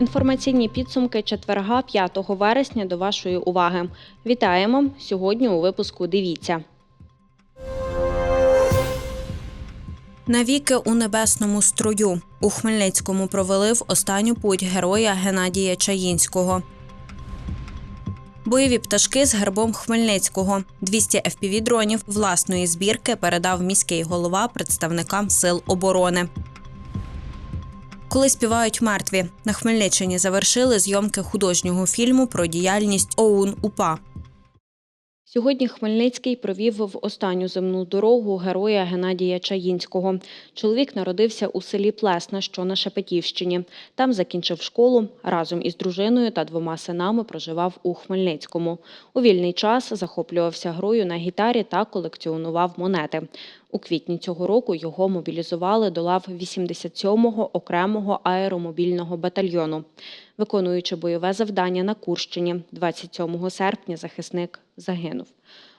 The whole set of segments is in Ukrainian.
Інформаційні підсумки четверга 5 вересня до вашої уваги. Вітаємо! Сьогодні у випуску дивіться. Навіки у небесному струю у Хмельницькому провели в останню путь героя Геннадія Чаїнського. Бойові пташки з гербом Хмельницького. 200 FPV-дронів власної збірки передав міський голова представникам сил оборони. Коли співають мертві на Хмельниччині завершили зйомки художнього фільму про діяльність ОУН УПА. Сьогодні Хмельницький провів в останню земну дорогу героя Геннадія Чаїнського. Чоловік народився у селі Плесна, що на Шепетівщині. Там закінчив школу. Разом із дружиною та двома синами проживав у Хмельницькому. У вільний час захоплювався грою на гітарі та колекціонував монети. У квітні цього року його мобілізували до лав 87-го окремого аеромобільного батальйону. Виконуючи бойове завдання на Курщині, 27 серпня захисник загинув.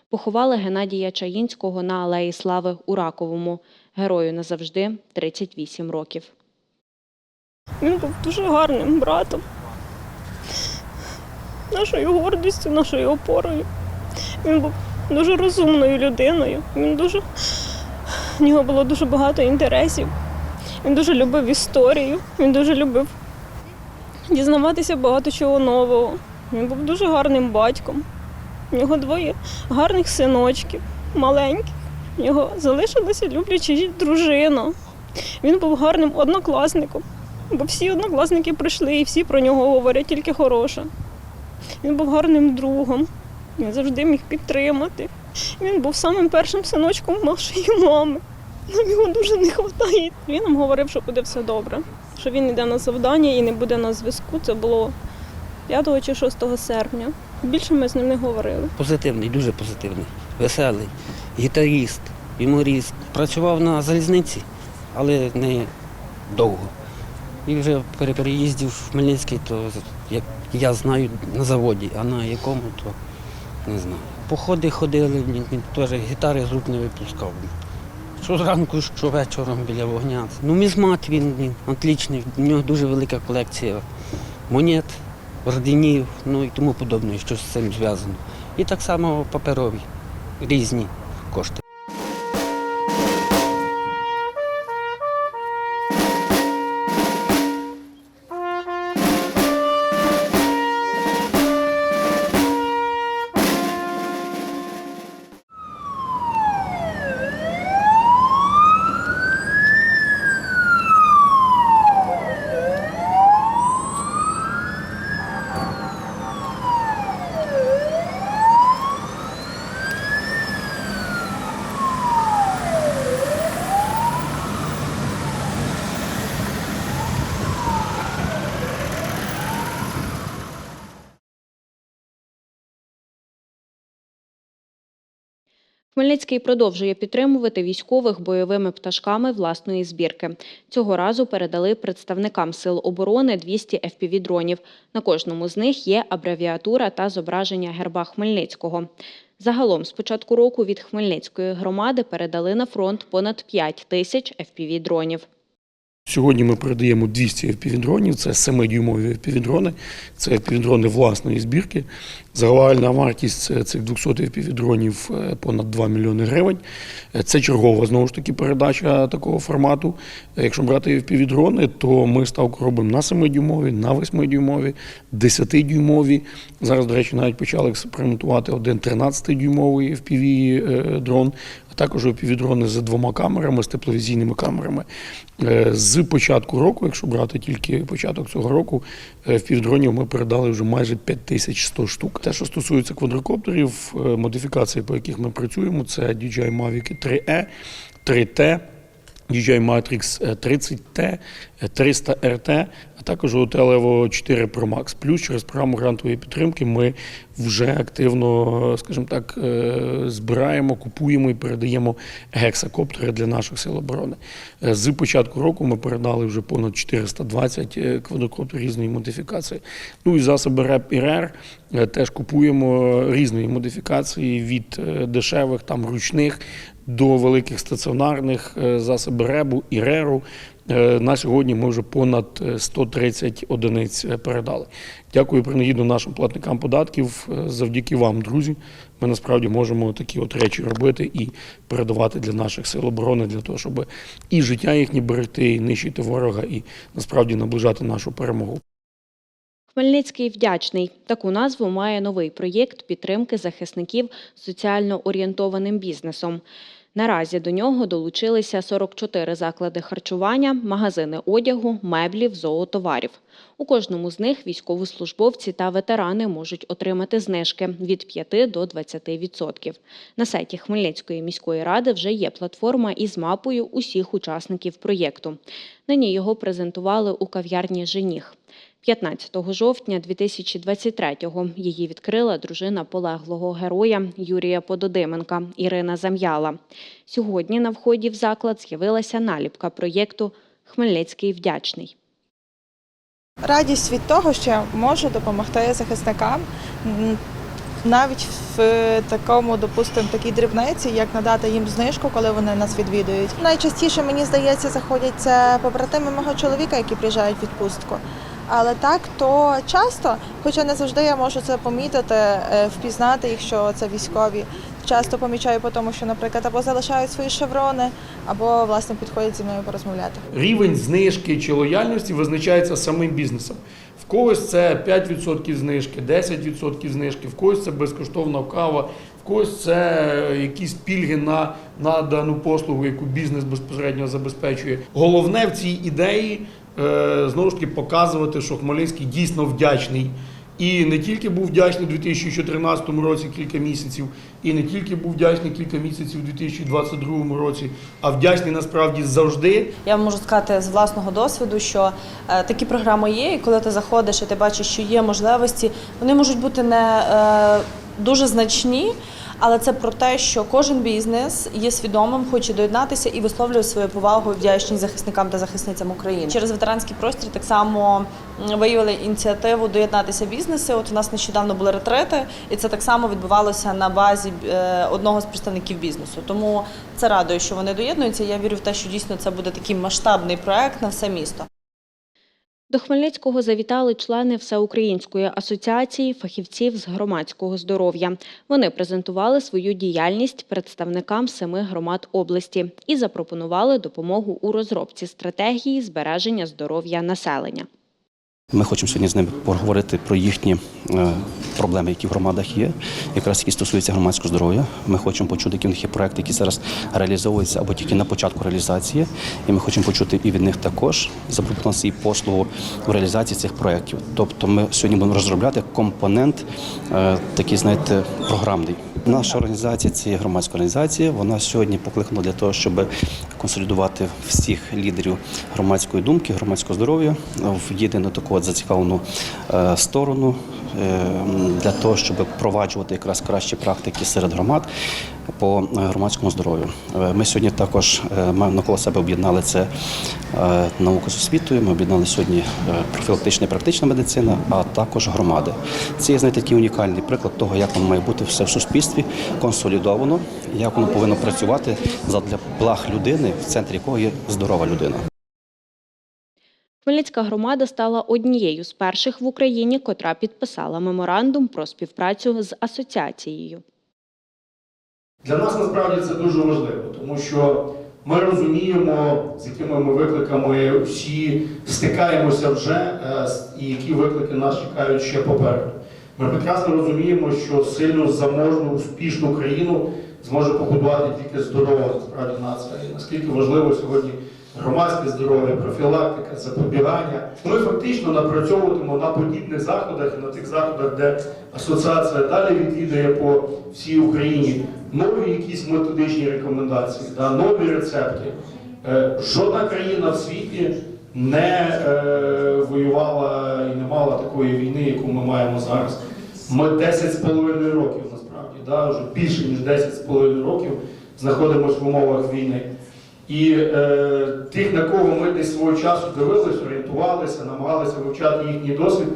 Поховали Геннадія Чаїнського на Алеї Слави у Раковому. Герою назавжди 38 років. Він був дуже гарним братом, нашою гордістю, нашою опорою. Він був дуже розумною людиною. Він дуже... В нього було дуже багато інтересів. Він дуже любив історію, він дуже любив дізнаватися багато чого нового. Він був дуже гарним батьком. У нього двоє гарних синочків, маленьких. У нього залишилася любляча дружина. Він був гарним однокласником. Бо всі однокласники прийшли і всі про нього говорять тільки хороше. Він був гарним другом, він завжди міг підтримати. Він був самим першим синочком нашої мами. Нам його дуже не вистачає. Він нам говорив, що буде все добре, що він йде на завдання і не буде на зв'язку. Це було 5 чи 6 серпня. Більше ми з ним не говорили. Позитивний, дуже позитивний, веселий, гітаріст, юморіст. Працював на залізниці, але не довго. І вже при переїзді в Хмельницький, то як я знаю, на заводі, а на якому, то не знаю. Походи ходили, він, теж гітари з рук не випускав. Що зранку, що вечором біля вогня. Ну, мізмат він, отлічний, в нього дуже велика колекція монет, орденів, ну і тому подобне, що з цим зв'язано. І так само паперові, різні кошти. Хмельницький продовжує підтримувати військових бойовими пташками власної збірки. Цього разу передали представникам сил оборони 200 FPV-дронів. На кожному з них є абревіатура та зображення герба Хмельницького. Загалом з початку року від Хмельницької громади передали на фронт понад 5 тисяч FPV-дронів. Сьогодні ми передаємо 200 FPV-дронів, це 7-дюймові FPV-дрони, це FPV-дрони власної збірки. Загальна вартість е, цих 200 FPV-дронів е, понад 2 мільйони гривень. Е, Це чергова знову ж таки передача такого формату. Якщо брати FPV-дрони, то ми ставку робимо на 7-дюймові, на 8-дюймові, 10-дюймові. Зараз, до речі, навіть почали експериментувати один 13-дюймовий FPV-дрон, також опівдрони за двома камерами, з тепловізійними камерами. Е, З початку року, якщо брати тільки початок цього року, в FPV-дронів ми передали вже майже 5100 штук. Те, що стосується квадрокоптерів, е, модифікації, по яких ми працюємо, це DJI Mavic 3E, 3T, DJI Matrix 30T, 300 РТ, а також готель Evo 4 Pro Max. Плюс через програму грантової підтримки ми вже активно, скажімо так, е, збираємо, купуємо і передаємо гексакоптери для наших сил оборони. Е, З початку року ми передали вже понад 420 е, квадрокоптерів різної модифікації. Ну і засоби РЕП і РЕР теж купуємо різної модифікації від дешевих, там ручних до великих стаціонарних засоби РЕБу і РЕРу. Е, На сьогодні ми вже понад е, 130 одиниць е, передали. Дякую принагідно нашим платникам податків. Е, Завдяки вам, друзі. Ми насправді можемо такі от речі робити і передавати для наших сил оборони, для того, щоб і життя їхні берегти, і нищити ворога, і насправді наближати нашу перемогу. Хмельницький вдячний. Таку назву має новий проєкт підтримки захисників соціально орієнтованим бізнесом. Наразі до нього долучилися 44 заклади харчування, магазини одягу, меблів, зоотоварів. У кожному з них військовослужбовці та ветерани можуть отримати знижки від 5 до 20%. На сайті Хмельницької міської ради вже є платформа із мапою усіх учасників проєкту. Нині його презентували у кав'ярні Женіх. 15 жовтня 2023-го її відкрила дружина полеглого героя Юрія Пододименка Ірина Зам'яла. Сьогодні на вході в заклад з'явилася наліпка проєкту Хмельницький вдячний. Радість від того, що я можу допомогти захисникам навіть в е, такому, допустимо, такій дрібниці, як надати їм знижку, коли вони нас відвідують. Найчастіше мені здається, заходять це побратими мого чоловіка, які приїжджають в відпустку. Але так то часто, хоча не завжди я можу це помітити, е, впізнати їх, що це військові. Часто помічаю по тому, що, наприклад, або залишають свої шеврони, або власне підходять зі мною порозмовляти. Рівень знижки чи лояльності визначається самим бізнесом. В когось це 5% знижки, 10% знижки, в когось це безкоштовна кава, в когось це якісь пільги на, на дану послугу, яку бізнес безпосередньо забезпечує. Головне в цій ідеї е, знову ж таки показувати, що Хмельницький дійсно вдячний. І не тільки був вдячний у 2014 році кілька місяців, і не тільки був вдячний кілька місяців у 2022 році, а вдячний насправді завжди. Я можу сказати з власного досвіду, що е, такі програми є, і коли ти заходиш і ти бачиш, що є можливості, вони можуть бути не е, дуже значні. Але це про те, що кожен бізнес є свідомим, хоче доєднатися і висловлює свою повагу і вдячність захисникам та захисницям України. Через ветеранський простір так само виявили ініціативу доєднатися бізнеси. От у нас нещодавно були ретрити, і це так само відбувалося на базі е, одного з представників бізнесу. Тому це радує, що вони доєднуються. Я вірю в те, що дійсно це буде такий масштабний проект на все місто. До Хмельницького завітали члени Всеукраїнської асоціації фахівців з громадського здоров'я. Вони презентували свою діяльність представникам семи громад області і запропонували допомогу у розробці стратегії збереження здоров'я населення. Ми хочемо сьогодні з ними поговорити про їхні е, проблеми, які в громадах є, якраз які стосуються громадського здоров'я. Ми хочемо почути, які в них є проекти, які зараз реалізовуються або тільки на початку реалізації. І ми хочемо почути і від них також запропонувати свій послугу в реалізації цих проєктів. Тобто ми сьогодні будемо розробляти компонент, е, такий, знаєте, програмний. Наша організація це громадська організація. Вона сьогодні покликана для того, щоб консолідувати всіх лідерів громадської думки, громадського здоров'я в єдину таку от зацікавлену е, сторону е, для того, щоб впроваджувати якраз кращі практики серед громад по е, громадському здоров'ю. Ми сьогодні також навколо себе об'єднали це науку з освітою. Ми об'єднали сьогодні профілактична і практична медицина, а також громади. Це є знаєте, такий унікальний приклад того, як воно має бути все в суспільстві консолідовано, як воно повинно працювати задля благ людини, в центрі якого є здорова людина. Хмельницька громада стала однією з перших в Україні, котра підписала меморандум про співпрацю з асоціацією. Для нас насправді це дуже важливо, тому що ми розуміємо, з якими ми викликами всі стикаємося вже, е, і які виклики нас чекають ще попереду. Ми прекрасно розуміємо, що сильно заможну, успішну країну зможе побудувати тільки здорова насправді нація. І наскільки важливо сьогодні громадське здоров'я, профілактика, запобігання. Ми фактично напрацьовуватимо на подібних заходах на тих заходах, де асоціація далі відвідує по всій Україні нові якісь методичні рекомендації, да, нові рецепти. Е, Жодна країна в світі не е, воювала і не мала такої війни, яку ми маємо зараз. Ми 10 з половиною років насправді, да, вже більше ніж 10 з половиною років знаходимося в умовах війни. І е, тих, на кого ми десь свого часу дивилися, орієнтувалися, намагалися вивчати їхній досвід,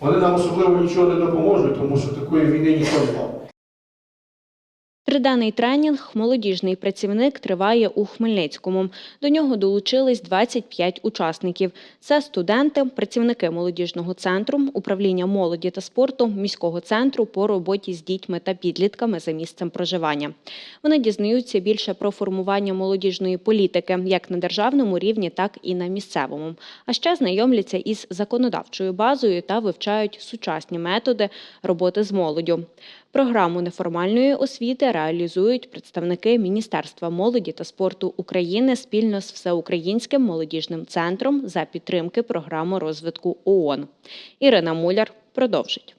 вони нам особливо нічого не допоможуть, тому що такої війни ніхто не мав. Триденний тренінг Молодіжний працівник триває у Хмельницькому. До нього долучились 25 учасників. Це студенти, працівники молодіжного центру, управління молоді та спорту, міського центру по роботі з дітьми та підлітками за місцем проживання. Вони дізнаються більше про формування молодіжної політики як на державному рівні, так і на місцевому. А ще знайомляться із законодавчою базою та вивчають сучасні методи роботи з молоддю. Програму неформальної освіти реалізують представники Міністерства молоді та спорту України спільно з Всеукраїнським молодіжним центром за підтримки програми розвитку ООН. Ірина Муляр продовжить.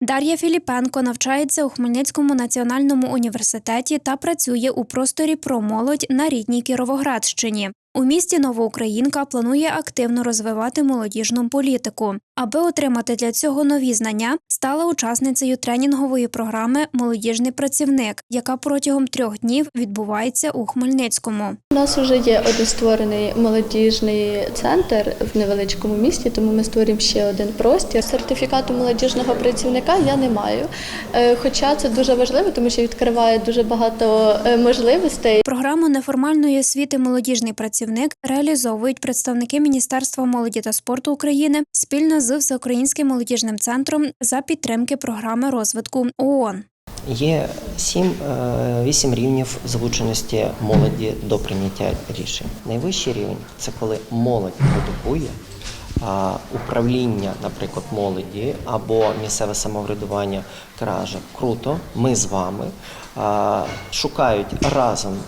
Дар'я Філіпенко навчається у Хмельницькому національному університеті та працює у просторі про молодь на рідній Кіровоградщині. У місті Новоукраїнка планує активно розвивати молодіжну політику. Аби отримати для цього нові знання, стала учасницею тренінгової програми Молодіжний працівник, яка протягом трьох днів відбувається у Хмельницькому. У нас вже є один створений молодіжний центр в невеличкому місті, тому ми створюємо ще один простір. Сертифікату молодіжного працівника я не маю. Е, Хоча це дуже важливо, тому що відкриває дуже багато е, можливостей. Програму неформальної освіти молодіжний працівник реалізовують представники Міністерства молоді та спорту України спільно з Всеукраїнським молодіжним центром за підтримки програми розвитку ООН. Є сім, е, вісім рівнів залученості молоді до прийняття рішень. Найвищий рівень це коли молодь продукує. Управління, наприклад, молоді або місцеве самоврядування каже, круто, ми з вами шукають разом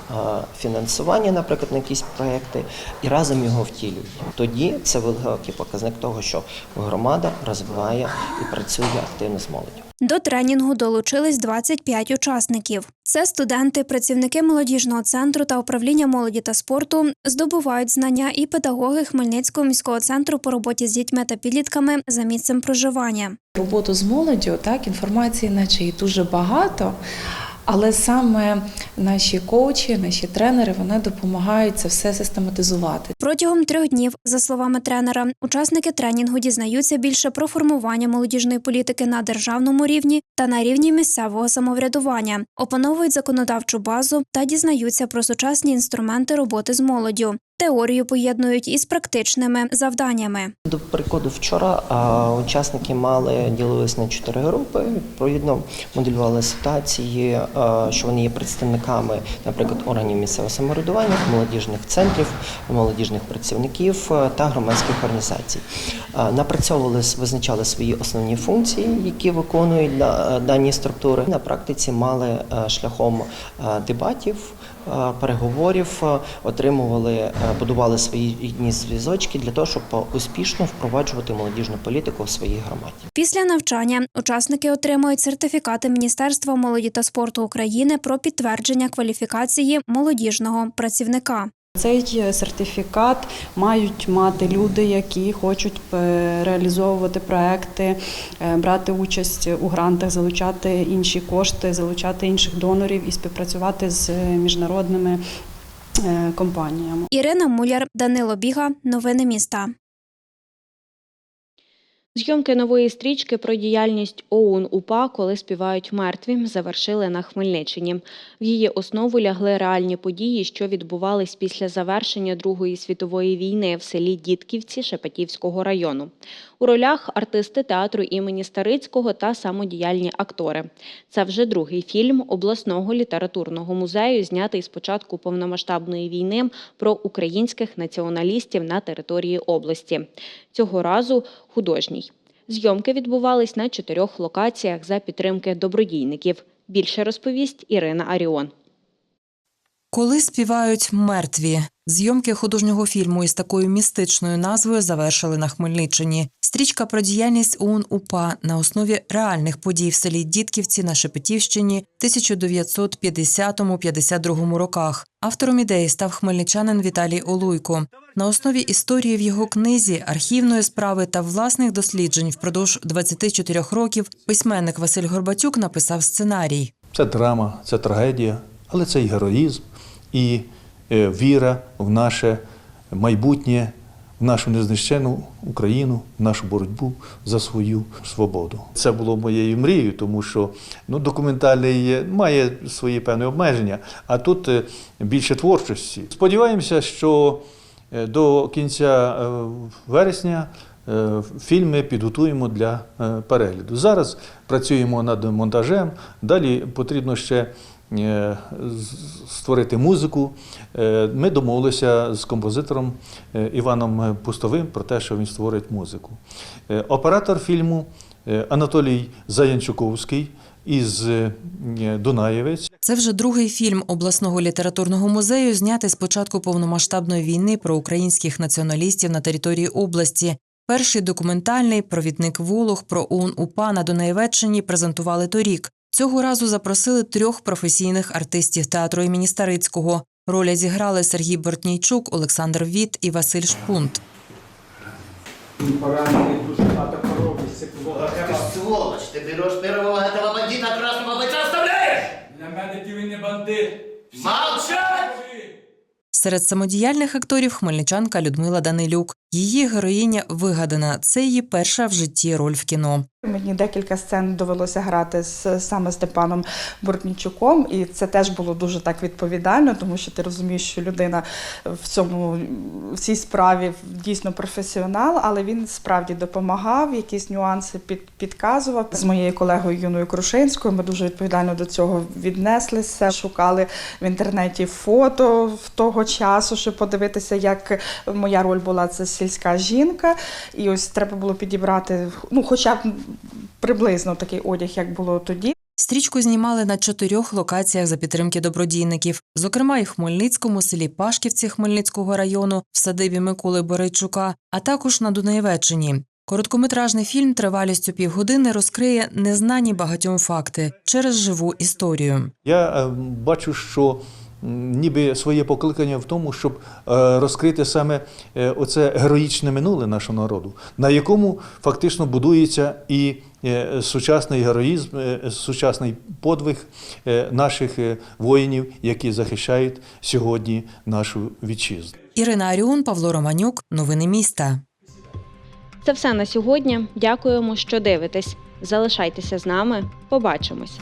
фінансування, наприклад, на якісь проекти, і разом його втілюють. Тоді це великий показник того, що громада розвиває і працює активно з молоддю. До тренінгу долучились 25 учасників. Це студенти, працівники молодіжного центру та управління молоді та спорту здобувають знання і педагоги Хмельницького міського центру по роботі з дітьми та підлітками за місцем проживання. роботу з молоддю, так інформації, наче і дуже багато. Але саме наші коучі, наші тренери, вони допомагають це все систематизувати. Протягом трьох днів, за словами тренера, учасники тренінгу дізнаються більше про формування молодіжної політики на державному рівні та на рівні місцевого самоврядування, опановують законодавчу базу та дізнаються про сучасні інструменти роботи з молоддю. Теорію поєднують із практичними завданнями. До прикладу, вчора учасники мали ділились на чотири групи. Відповідно, моделювали ситуації, що вони є представниками, наприклад, органів місцевого самоврядування, молодіжних центрів, молодіжних працівників та громадських організацій. Напрацьовували, визначали свої основні функції, які виконують дані структури. На практиці мали шляхом дебатів. А, Переговорів отримували, е, будували свої рідні зв'язочки для того, щоб успішно впроваджувати молодіжну політику в своїй громаді. Після навчання учасники отримують сертифікати Міністерства молоді та спорту України про підтвердження кваліфікації молодіжного працівника. Цей сертифікат мають мати люди, які хочуть е, реалізовувати проекти, е, брати участь у грантах, залучати інші кошти, залучати інших донорів і співпрацювати з міжнародними е, компаніями. Ірина Муляр, Данило Біга. Новини міста. Зйомки нової стрічки про діяльність ОУН УПА, коли співають мертві, завершили на Хмельниччині. В її основу лягли реальні події, що відбувались після завершення Другої світової війни в селі Дідківці Шепетівського району. У ролях артисти театру імені Старицького та самодіяльні актори. Це вже другий фільм обласного літературного музею, знятий з початку повномасштабної війни про українських націоналістів на території області. Цього разу художній. Зйомки відбувались на чотирьох локаціях за підтримки добродійників. Більше розповість Ірина Аріон. Коли співають мертві, зйомки художнього фільму із такою містичною назвою завершили на Хмельниччині. Стрічка про діяльність ОУН УПА на основі реальних подій в селі Дідківці на Шепетівщині в 1950-52 роках. Автором ідеї став хмельничанин Віталій Олуйко. На основі історії в його книзі, архівної справи та власних досліджень впродовж 24 років письменник Василь Горбатюк написав сценарій. Це драма, це трагедія, але це і героїзм, і е, віра в наше майбутнє, в нашу незнищену Україну, в нашу боротьбу за свою свободу. Це було моєю мрією, тому що ну, документальний має свої певні обмеження, а тут е, більше творчості. Сподіваємося, що е, до кінця е, вересня е, фільм ми підготуємо для перегляду. Зараз працюємо над монтажем, далі потрібно ще створити музику. Е, Ми домовилися з композитором е, Іваном Пустовим про те, що він створить музику. Е, Оператор фільму е, Анатолій Заянчуковський із е, Дунаєвець. Це вже другий фільм обласного літературного музею, знятий з початку повномасштабної війни про українських націоналістів на території області. Перший документальний провідник Волох про ОУН УПА на Дунаєвеччині презентували торік. Цього разу запросили трьох професійних артистів театру імені Старицького. Роля зіграли Сергій Бортнійчук, Олександр Віт і Василь Шпунт. Поранений багато коробись, Ти ж сволоч, ти береш первого этого бандита красного бойца оставляєш! Для медиків він не бандит. Молчать! Серед самодіяльних акторів хмельничанка Людмила Данилюк. Її героїня вигадана. Це її перша в житті роль в кіно. Мені декілька сцен довелося грати з саме Степаном Бортнічуком, і це теж було дуже так відповідально, тому що ти розумієш, що людина в цьому в цій справі дійсно професіонал, але він справді допомагав, якісь нюанси під, підказував. З моєю колегою Юною Крушинською ми дуже відповідально до цього віднеслися. Шукали в інтернеті фото в того часу, щоб подивитися, як моя роль була це сільська жінка. І ось треба було підібрати, ну, хоча б приблизно такий одяг, як було тоді. Стрічку знімали на чотирьох локаціях за підтримки добродійників, зокрема і в Хмельницькому, селі Пашківці Хмельницького району, в садибі Миколи Борейчука, а також на Дунаєвеччині. Короткометражний фільм тривалістю півгодини розкриє незнані багатьом факти через живу історію. Я е, бачу, що ніби своє покликання в тому, щоб е, розкрити саме е, оце героїчне минуле нашого народу, на якому фактично будується і е, сучасний героїзм, сучасний подвиг наших воїнів, які захищають сьогодні нашу вітчизну. Ірина Аріон, Павло Романюк. Новини міста. Це все на сьогодні. Дякуємо, що дивитесь. Залишайтеся з нами. Побачимось.